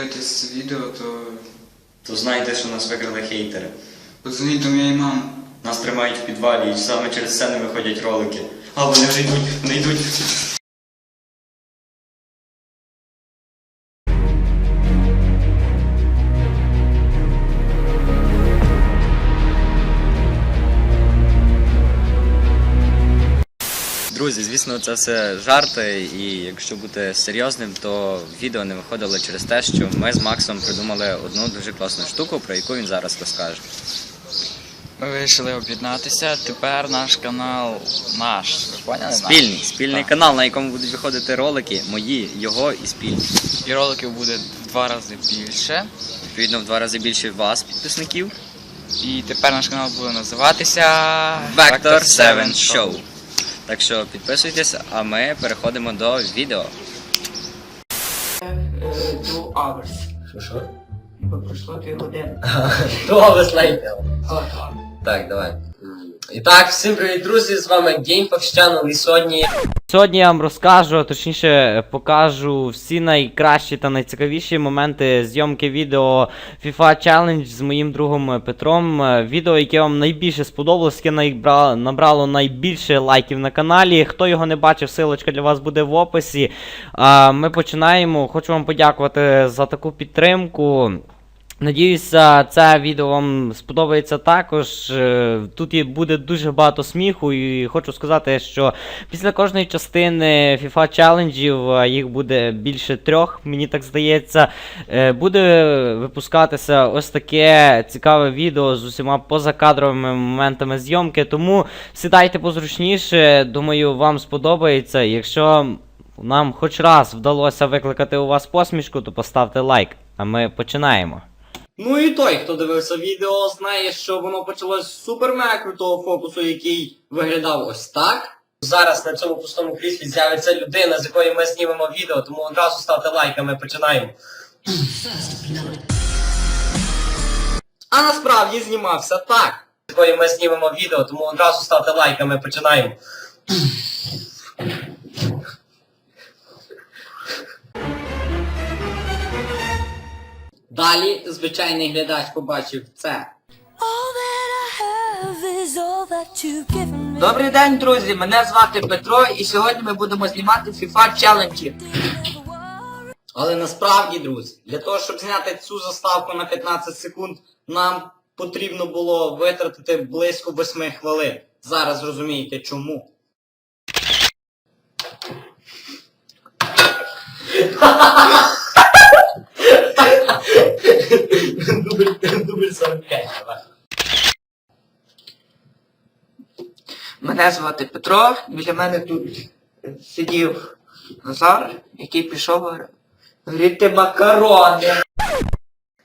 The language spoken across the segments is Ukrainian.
Дивитесь це відео, то То знайте, що нас викрили хейтери. подзвоніть до моєї мами. Нас тримають в підвалі і саме через це не виходять ролики. А вони вже йдуть, вони йдуть. Друзі, звісно, це все жарти, і якщо бути серйозним, то відео не виходило через те, що ми з Максом придумали одну дуже класну штуку, про яку він зараз розкаже. Ми вирішили об'єднатися. Тепер наш канал наш. Ви поняли? Спільний, спільний Так. канал, на якому будуть виходити ролики, мої, його і спільні. І роликів буде в два рази більше. Відповідно, в два рази більше вас, підписників. І тепер наш канал буде називатися Vector 7 Show. Так що підписуйтесь, а ми переходимо до відео. Two hours. Що що? Бо пройшло дві години. Того hours later. Так, давай. І так, всім привіт, друзі, з вами GameFox Channel і сьогодні Сьогодні я вам розкажу, а точніше покажу всі найкращі та найцікавіші моменти зйомки відео FIFA Challenge з моїм другом Петром. Е, Відео, яке вам найбільше сподобалось, яке набрало найбільше лайків на каналі. Хто його не бачив, силочка для вас буде в описі. Ми починаємо. Хочу вам подякувати за таку підтримку. Надіюся, це відео вам сподобається також. Е, Тут буде дуже багато сміху, і хочу сказати, що після кожної частини FIFA челенджів, їх буде більше трьох, мені так здається, е, буде випускатися ось таке цікаве відео з усіма позакадровими моментами зйомки. Тому сідайте позручніше, думаю, вам сподобається. Якщо нам хоч раз вдалося викликати у вас посмішку, то поставте лайк. А ми починаємо. Ну і той, хто дивився відео, знає, що воно почалось з супер мега крутого фокусу, який виглядав ось так. Зараз на цьому пустому кріслі з'явиться людина, з якої ми знімемо відео, тому одразу ставте лайк, а ми починаємо. А насправді знімався так. З якої ми знімемо відео, тому одразу ставте лайк, а ми починаємо. Далі звичайний глядач побачив це. Добрий день, друзі! Мене звати Петро, і сьогодні ми будемо знімати FIFA челенджі. Але насправді, друзі, для того, щоб зняти цю заставку на 15 секунд, нам потрібно було витратити близько 8 хвилин. Зараз розумієте чому. Дубль, дубль 45, давай. Мене звати Петро, біля мене тут сидів Назар, який пішов гріти макарони.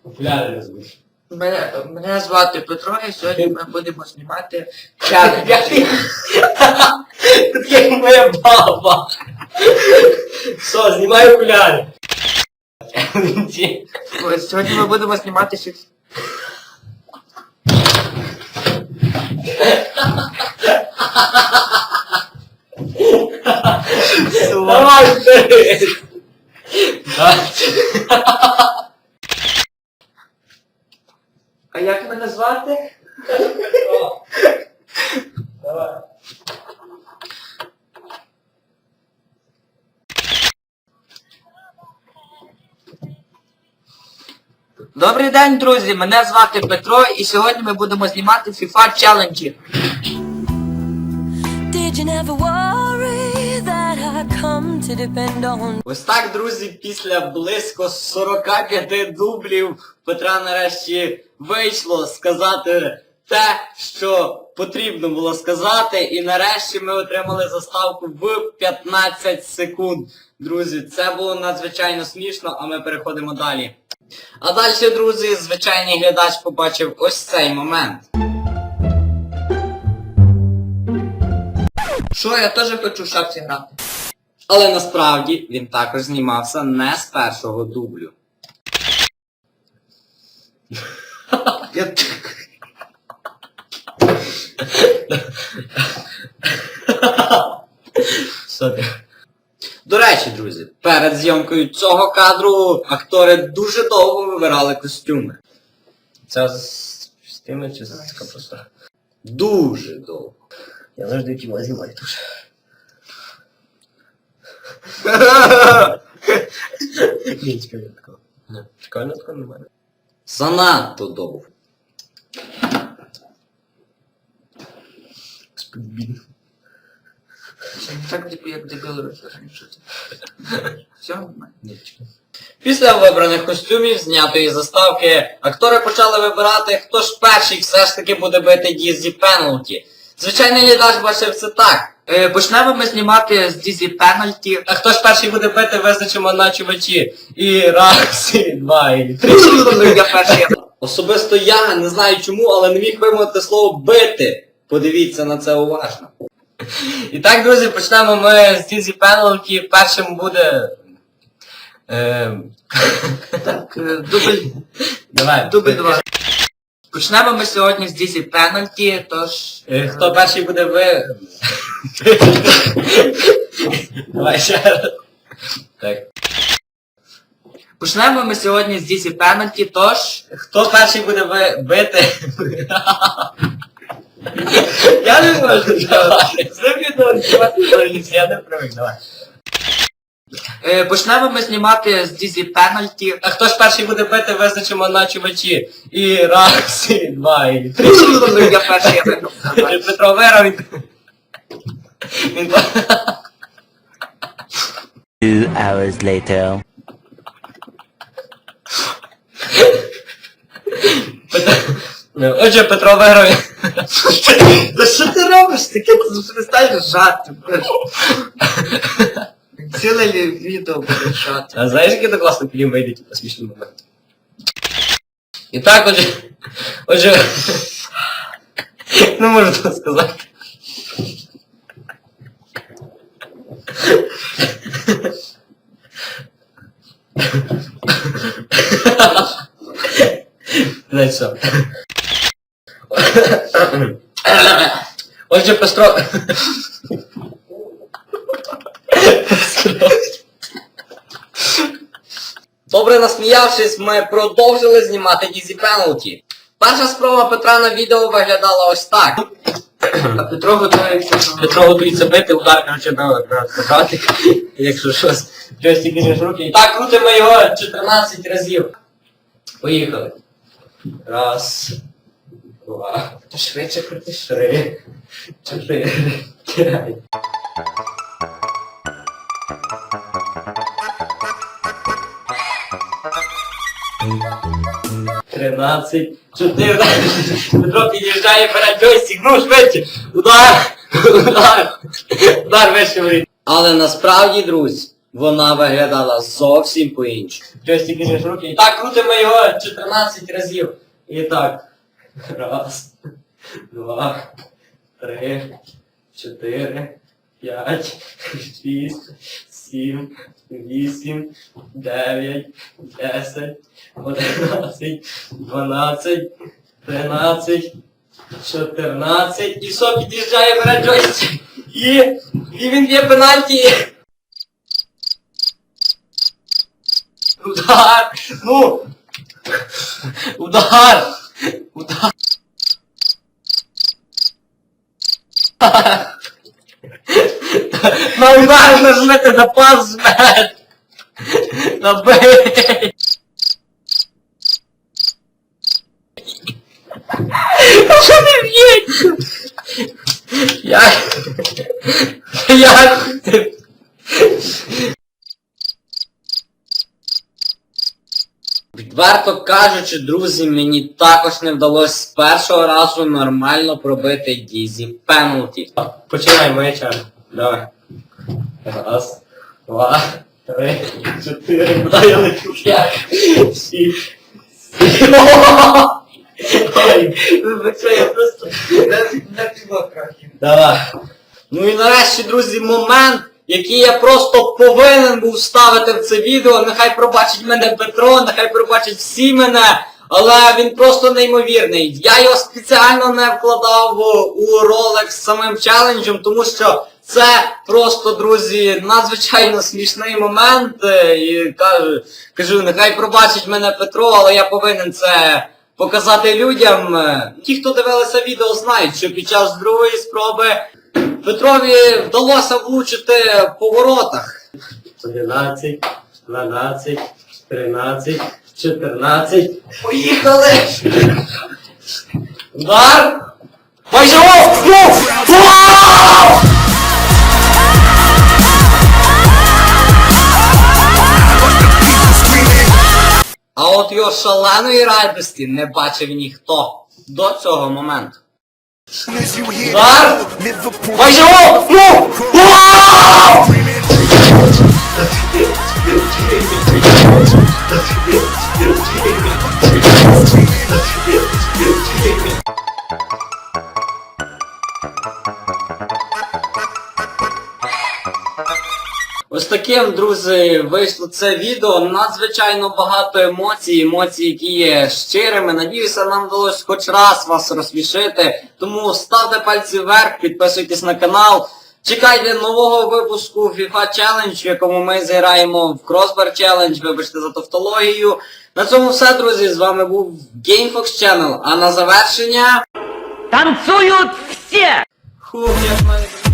Окуляри розбиш. Мене, мене звати Петро, і сьогодні ми будемо знімати челендж. Тут як моя баба. Що, знімай окуляри. Сьогодні ми будемо знімати Давай. А як мене звати? Давай. Добрий день, друзі! Мене звати Петро, і сьогодні ми будемо знімати FIFA челенджі. Ось так, друзі, після близько 45 дублів Петра нарешті вийшло сказати те, що потрібно було сказати, і нарешті ми отримали заставку в 15 секунд. Друзі, це було надзвичайно смішно, а ми переходимо далі. А далі, друзі, звичайний глядач побачив ось цей момент. Що, я теж хочу в шапці грати. Але насправді він також знімався не з першого дублю. Я... До речі, друзі, перед зйомкою цього кадру актори дуже довго вибирали костюми. Це з, з тими чи з така просто? Дуже довго. Я завжди кіно знімаю дуже. Ні, чекай, такого. Такого немає. Занадто довго. Спідбін. Так типу, як дебіл раніше. Все, нормально. Після вибраних костюмів, знятої заставки, актори почали вибирати, хто ж перший все ж таки буде бити Дізі пеналті. Звичайно, Лідаш бачив це так. Е, почнемо ми знімати з Дізі пенальті. А хто ж перший буде бити, визначимо начувачі. І раз, і два, і три. Я перший. Особисто я не знаю чому, але не міг вимовити слово бити. Подивіться на це уважно. І так, друзі, почнемо ми з Дізі пеналті. Першим буде. Е... Так, е, дубль, Давай. дубль два. Почнемо ми сьогодні з Дізі пенальті, тож... Е, Хто перший буде ви. Давай ще раз. Так. Почнемо ми сьогодні з Дізі пенальті, тож... Хто перший буде ви бити? Я не можу. Давай. Я не привик, давай. Е, почнемо ми знімати з Дізі пенальті. А хто ж перший буде бити, визначимо начувачі. І раз, і два, і три. Я перший, я виграв. Петро виграв. Він... Two hours later. Петро... Ну, Отже, Петро виграв. Та що ти робиш? Таке перестань жати. Ціле відео буде жати. А знаєш, який то класно фільм вийде, типу, смішний момент. І так, отже. Отже. Не можу це сказати. Знаєш що? Отже, Пестро... Добре насміявшись, ми продовжили знімати Дізі Пеналті. Перша спроба Петра на відео виглядала ось так. Петро готується. Петро готується бити, удар, короче, на квадратик. Якщо щось, щось тільки не руки. І так крутимо його 14 разів. Поїхали. Раз, два, Та швидше крутиш. три, чотири, п'ять. Тринадцять, чотирнадцять. Петро під'їжджає, бере джойстик, ну швидше. Удар! Удар! Удар вище воріт. Але насправді, друзі, вона виглядала зовсім по-іншому. Джойстик в руки. І так крутимо його 14 разів. І так. Раз, два, три, чотири, п'ять, шість, сім, вісім, дев'ять, десять, одинадцять, дванадцять, тринадцять, чотирнадцять. І все, під'їжджає бере джойстик. І, і він є пенальті. Удар! Ну! Удар! Удар! На удар нажмете на пас жмет! Набий! Що не б'ють? Як? Як? ти? Відверто кажучи, друзі, мені також не вдалося з першого разу нормально пробити Дізі пеналті. Починай, моя черга. Давай. Раз, два, три, чотири, лечу? П'ять, шість. Ой, вибачай, я просто... Не пішло трохи. Давай. Ну і нарешті, друзі, момент, який я просто повинен був вставити в це відео. Нехай пробачить мене Петро, нехай пробачить всі мене. Але він просто неймовірний. Я його спеціально не вкладав у ролик з самим челенджем, тому що Це просто, друзі, надзвичайно смішний момент. е, І кажу, кажу, нехай пробачить мене Петро, але я повинен це показати людям. Ті, хто дивилися відео, знають, що під час другої спроби Петрові вдалося влучити по воротах. 11, 12, 13, 14. Поїхали! Удар! Вау! А от його шаленої радості не бачив ніхто до цього моменту. Удар! Пойдем! Ну! Вау! Ось таким, друзі, вийшло це відео. Надзвичайно багато емоцій, емоцій, які є щирими. Надіюся, нам вдалося хоч раз вас розсмішити. Тому ставте пальці вверх, підписуйтесь на канал. Чекайте нового випуску FIFA Challenge, в якому ми зіграємо в Crossbar Challenge, вибачте за тавтологію. На цьому все, друзі. З вами був GameFox Channel. А на завершення... Танцують всі! Хух, як мене